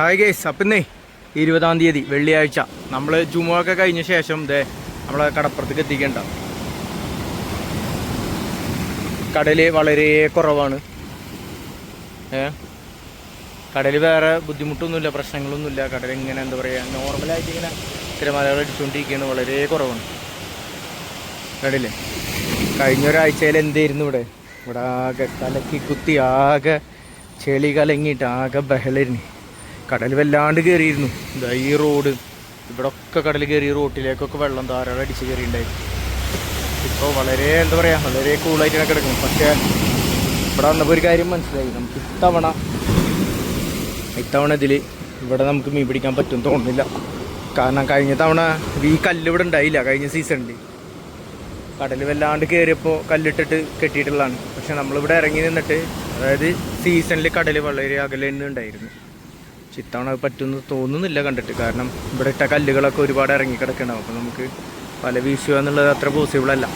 Hi guys അപ്പം ഇന്നേ ഇരുപതാം തീയതി വെള്ളിയാഴ്ച. നമ്മൾ ജുമുവൊക്കെ കഴിഞ്ഞ ശേഷം ഇതേ നമ്മൾ കടപ്പുറത്തേക്ക് എത്തിക്കേണ്ട. കടൽ വളരെ കുറവാണ്. ഏ? കടൽ വേറെ ബുദ്ധിമുട്ടൊന്നുമില്ല പ്രശ്നങ്ങളൊന്നുമില്ല. കടൽ ഇങ്ങനെ എന്താ പറയുക നോർമലായിട്ട് ഇങ്ങനെ തിരമാലകൾ അടിച്ചുകൊണ്ടിരിക്കുകയാണ് വളരെ കുറവാണ്. കടൽ. കഴിഞ്ഞ ഒരാഴ്ചയിൽ എന്തായിരുന്നു ഇവിടെ? ഇവിടെ ആകെ കലക്കി കുത്തി ആകെ ചെളി കലങ്ങിയിട്ട് ആകെ ബഹളായിരുന്നു. കടൽ വല്ലാണ്ട് കയറിയിരുന്നു ഇതാ ഈ റോഡ് ഇവിടെ ഒക്കെ കടൽ കയറി റോട്ടിലേക്കൊക്കെ വെള്ളം ധാരാളം അടിച്ച് കയറിയിട്ടുണ്ടായിരുന്നു ഇപ്പോൾ വളരെ എന്താ പറയുക വളരെ കൂളായിട്ടാണ് കിടക്കുന്നത്. പക്ഷേ ഇവിടെ വന്നപ്പോൾ ഒരു കാര്യം മനസ്സിലായി. നമുക്ക് ഇത്തവണ ഇത്തവണ ഇതിൽ ഇവിടെ നമുക്ക് മീൻ പിടിക്കാൻ പറ്റും തോന്നുന്നില്ല. കാരണം കഴിഞ്ഞ തവണ ഈ കല്ല് ഇവിടെ ഉണ്ടായില്ല കഴിഞ്ഞ സീസണിൽ കടൽ വല്ലാണ്ട് കയറിയപ്പോൾ കല്ലിട്ടിട്ട് കെട്ടിയിട്ടുള്ളതാണ്. പക്ഷെ നമ്മളിവിടെ ഇറങ്ങി നിന്നിട്ട് അതായത് സീസണിൽ കടൽ വളരെ അകലെ ഉണ്ടായിരുന്നു. അത് പറ്റുമെന്ന് തോന്നുന്നില്ല കണ്ടിട്ട്. കാരണം ഇവിടെ ഇട്ട കല്ലുകളൊക്കെ ഒരുപാട് ഇറങ്ങി കിടക്കണം അപ്പോൾ നമുക്ക് പല വീശുക എന്നുള്ളത് അത്ര പോസിബിൾ അല്ല.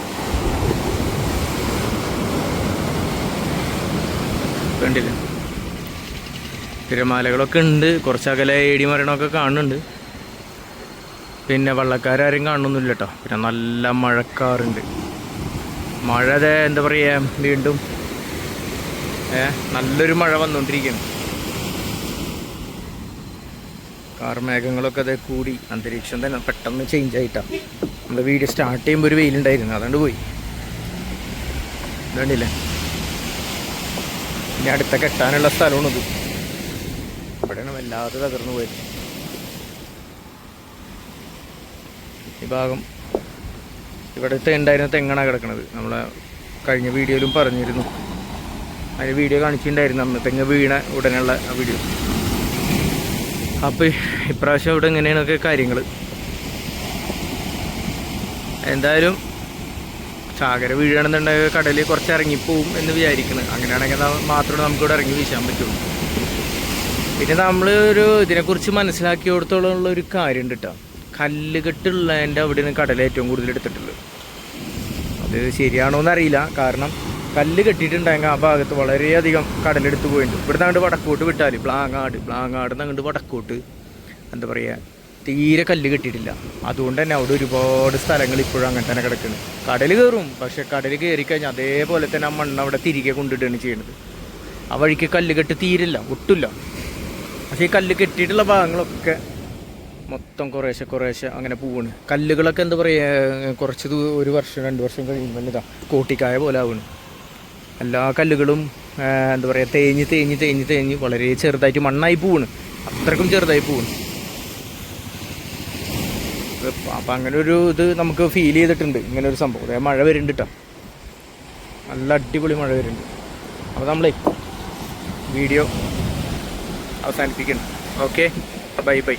കണ്ടില്ല? തിരമാലകളൊക്കെ ഉണ്ട്. കുറച്ചകലെ ഏടി മരണമൊക്കെ കാണുന്നുണ്ട്. പിന്നെ വള്ളക്കാരും കാണുന്നില്ല കേട്ടോ പിന്നെ നല്ല മഴക്കാറുണ്ട്. മഴ എന്താ പറയുക വീണ്ടും നല്ലൊരു മഴ വന്നുകൊണ്ടിരിക്കുകയാണ് കാർമേഘങ്ങളൊക്കെ അതേ കൂടി അന്തരീക്ഷം തന്നെ പെട്ടെന്ന് ചേഞ്ച് ആയിട്ടാണ് നമ്മൾ വീഡിയോ സ്റ്റാർട്ട് ചെയ്യുമ്പോൾ ഒരു വെയിലുണ്ടായിരുന്നു അതുകൊണ്ട് പോയി. ഇതുണ്ടില്ലേ ഇനി അടുത്ത കെട്ടാനുള്ള സ്ഥലമാണിത് അവിടെയാണ് വല്ലാതെ തകർന്നു പോയത്. ഈ ഭാഗം ഇവിടുത്തെ ഉണ്ടായിരുന്ന തെങ്ങാണ് കിടക്കുന്നത് നമ്മളെ കഴിഞ്ഞ വീഡിയോയിലും പറഞ്ഞിരുന്നു. അതിന് വീഡിയോ കാണിച്ചിട്ടുണ്ടായിരുന്നു അന്ന് തെങ്ങ് വീണ ഉടനെയുള്ള വീഡിയോ അപ്പോൾ ഇപ്രാവശ്യം ഇവിടെ എങ്ങനെയാണൊക്കെ കാര്യങ്ങൾ എന്തായാലും ചാകര വീഴുകയാണെന്നുണ്ടെങ്കിൽ കടലിൽ കുറച്ച് ഇറങ്ങിപ്പോവും എന്ന് വിചാരിക്കുന്നത് അങ്ങനെയാണെങ്കിൽ മാത്രമേ നമുക്കിവിടെ ഇറങ്ങി വീശാൻ പറ്റുള്ളൂ പിന്നെ നമ്മൾ ഒരു ഇതിനെക്കുറിച്ച് മനസ്സിലാക്കിയോടത്തോളം ഉള്ള ഒരു കാര്യം കേട്ടോ കല്ലുകെട്ടുള്ളതിന്റെ അവിടെയാണ് കടൽ ഏറ്റവും കൂടുതൽ എടുത്തിട്ടുള്ളത്. അത് ശരിയാണോ എന്നറിയില്ല കാരണം കല്ല് കെട്ടിയിട്ടുണ്ടെങ്കിൽ ആ ഭാഗത്ത് വളരെയധികം കടലെടുത്ത് പോയിട്ടുണ്ട്. ഇവിടുന്ന് അങ്ങോട്ട് വടക്കോട്ട് വിട്ടാൽ പ്ലാങ്ങാട് പ്ലാങ്ങാട് അങ്ങോട്ട് വടക്കോട്ട്. എന്താ പറയുക തീരെ കല്ല് കെട്ടിയിട്ടില്ല. അതുകൊണ്ട് തന്നെ അവിടെ ഒരുപാട് സ്ഥലങ്ങൾ ഇപ്പോഴും അങ്ങനെ തന്നെ കിടക്കുന്നു കടൽ കയറും പക്ഷെ കടൽ കയറി കഴിഞ്ഞാൽ അതേപോലെ തന്നെ ആ മണ്ണ് അവിടെ തിരികെ കൊണ്ടിടുകയാണ് ചെയ്യുന്നത് ആ വഴിക്ക് കല്ല് കെട്ടി തീരില്ല ഒട്ടില്ല. പക്ഷേ ഈ കല്ല് കെട്ടിയിട്ടുള്ള ഭാഗങ്ങളൊക്കെ മൊത്തം കുറേശ്ശെ കുറേശ്ശെ അങ്ങനെ പോവാണ്. കല്ലുകളൊക്കെ എന്താ പറയുക കുറച്ച് ഒരു വർഷം രണ്ട് വർഷം കഴിയുമ്പോൾ ഇതാ കോട്ടിക്കായ പോലെ ആവുന്നു എല്ലാ കല്ലുകളും എന്താ പറയുക തേഞ്ഞ് തേഞ്ഞ് തേഞ്ഞ് തേഞ്ഞ് വളരെ ചെറുതായിട്ട് മണ്ണായി പോവാണ്. അത്രക്കും ചെറുതായി പോവാണ്. അപ്പം അങ്ങനെ ഒരു ഇത് നമുക്ക് ഫീൽ ചെയ്തിട്ടുണ്ട്. ഇങ്ങനെ ഒരു സംഭവം. അതായത് മഴ വരുന്നുണ്ട് കേട്ടോ നല്ല അടിപൊളി മഴ വരുന്നുണ്ട്. അപ്പോൾ നമ്മളേ വീഡിയോ അവസാനിപ്പിക്കണം ഓക്കെ ബൈ ബൈ.